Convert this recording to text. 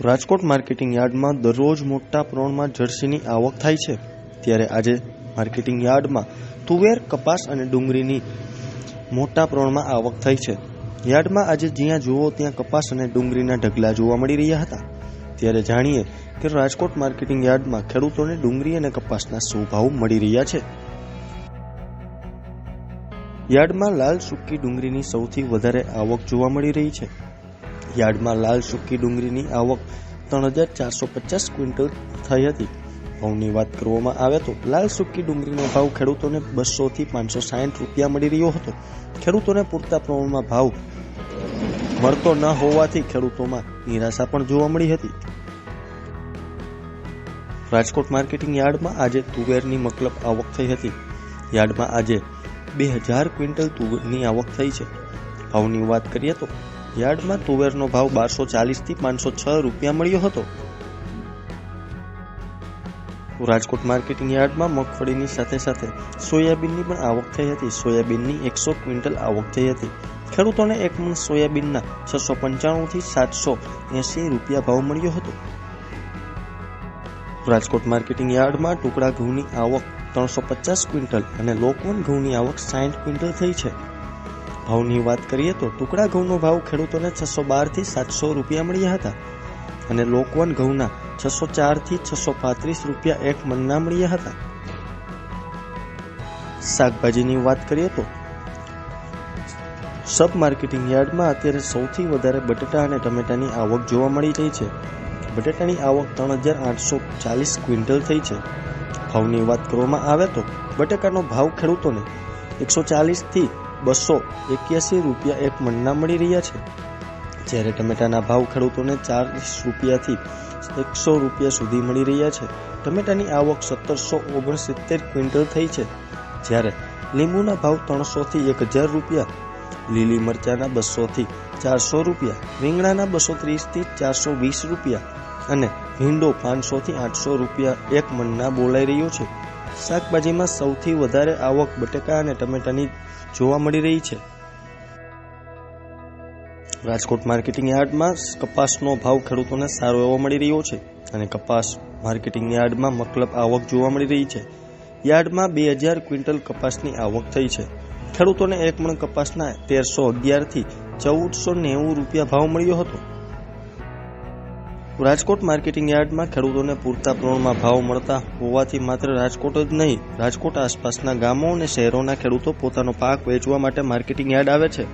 Rajkot marketing યાર્ડમાં દરરોજ મોટા પ્રમાણમાં જર્સીની આવક થાય છે. ત્યારે આજે માર્કેટિંગ યાર્ડમાં તુવેર, કપાસ અને ડુંગળીની મોટા પ્રમાણમાં આવક થઈ છે. યાર્ડમાં આજે જ્યાં જુઓ ત્યાં કપાસ અને ડુંગળીના ઢગલા જોવા મળી રહ્યા હતા. ત્યારે જાણીએ કે રાજકોટ માર્કેટિંગ યાર્ડમાં ખેડૂતોને ડુંગળી અને કપાસના શું ભાવ મળી રહ્યા છે. યાર્ડમાં લાલ સૂકી ડુંગળીની સૌથી વધારે આવક જોવા મળી રહી છે. યાર્ડમાં લાલ સૂકી ડુંગળીની આવક ત્રણ હજાર ચારસો પચાસ ક્વિન્ટલ થઈ હતી. ભાવની વાત કરવામાં આવે તો લાલ સૂકી ડુંગળીનો ભાવ ખેડૂતોને બસોથી પાંચસો સાઠ રૂપિયા મળી રહ્યો હતો. ખેડૂતોને પૂરતા પ્રમાણમાં ભાવ મળતો ન હોવાથી ખેડૂતોમાં નિરાશા પણ જોવા મળી હતી. રાજકોટ માર્કેટિંગ યાર્ડમાં આજે તુવેરની મકલબ આવક થઈ હતી. યાર્ડમાં આજે બે હજાર ક્વિન્ટલ તુવેરની આવક થઈ છે. ભાવની વાત કરીએ તો યાર્ડમાં તુવેરનો ભાવ બારસો ચાલીસથી પાંચસો છ રૂપિયા મળ્યો હતો. રાજકોટ માર્કેટિંગ યાર્ડમાં મગફળીની સાથે સાથે સોયાબીનની પણ આવક થઈ હતી. સોયાબીનની એકસો ક્વિન્ટલ આવક થઈ હતી. ખેડૂતોને એક મણ સોયાબીનના છસો પંચાણુંથી સાતસો એંસી રૂપિયા ભાવ મળ્યો હતો. રાજકોટ માર્કેટિંગ યાર્ડમાં ટુકડા ઘઉંની આવક ત્રણસો પચાસ ક્વિન્ટલ અને લોકવન ઘઉંની આવક સાઠ ક્વિન્ટલ થઈ છે. ભાવની વાત કરીએ તો ટુકડા ઘઉંનો ભાવ ખેડૂતોને છસો બારથી સાતસો રૂપિયા મળ્યા હતા અને લોકવન ઘઉંના છસો ચારથી છસો પાંત્રીસ રૂપિયા એક મનના મળ્યા હતા. શાકભાજીની વાત કરીએ તો સબ માર્કેટિંગ યાર્ડમાં અત્યારે સૌથી વધારે બટેટા અને ટમેટાની આવક જોવા મળી રહી છે. બટેટાની આવક ત્રણ હજાર આઠસો ચાલીસ ક્વિન્ટલ થઈ છે. ભાવની વાત કરવામાં આવે તો બટેકાનો ભાવ ખેડૂતોને એકસો ચાલીસથી બસો એક્યાસી રૂપિયા એક મણના મળી રહ્યા છે. જ્યારે ટમેટાના ભાવ ખેડૂતોને ચાલીસ રૂપિયાથી એકસો રૂપિયા સુધી મળી રહ્યા છે. ટમેટાની આવક સત્તરસો ઓગણસિત્તેર ક્વિન્ટલ થઈ છે. જ્યારે લીંબુના ભાવ ત્રણસોથી એક હજાર રૂપિયા, લીલી મરચાના બસોથી ચારસો રૂપિયા, રીંગણાના બસો ત્રીસથી ચારસો વીસ રૂપિયા અને ભીંડો પાંચસોથી આઠસો રૂપિયા એક મણના બોલાઈ રહ્યો છે. શાકભાજીમાં સૌથી વધારે આવક બટેકા અને ટમેટાની જોવા મળી રહી છે. રાજકોટ માર્કેટિંગ યાર્ડમાં કપાસનો ભાવ ખેડૂતોને સારો એવો મળી રહ્યો છે અને કપાસ માર્કેટિંગ યાર્ડમાં મકલબ આવક જોવા મળી રહી છે. યાર્ડમાં બે હજાર ક્વિન્ટલ કપાસની આવક થઈ છે. ખેડૂતોને એક મણ કપાસના તેરસો અગિયારથી ચૌદસો નેવું રૂપિયા ભાવ મળ્યો હતો. રાજકોટ માર્કેટિંગ યાર્ડમાં ખેડૂતોને પૂરતા પ્રમાણમાં ભાવ મળતા હોવાથી માત્ર રાજકોટ જ નહીં, રાજકોટ આસપાસના ગામો અને શહેરોના ખેડૂતો પોતાનો પાક વેચવા માટે માર્કેટિંગ યાર્ડ આવે છે.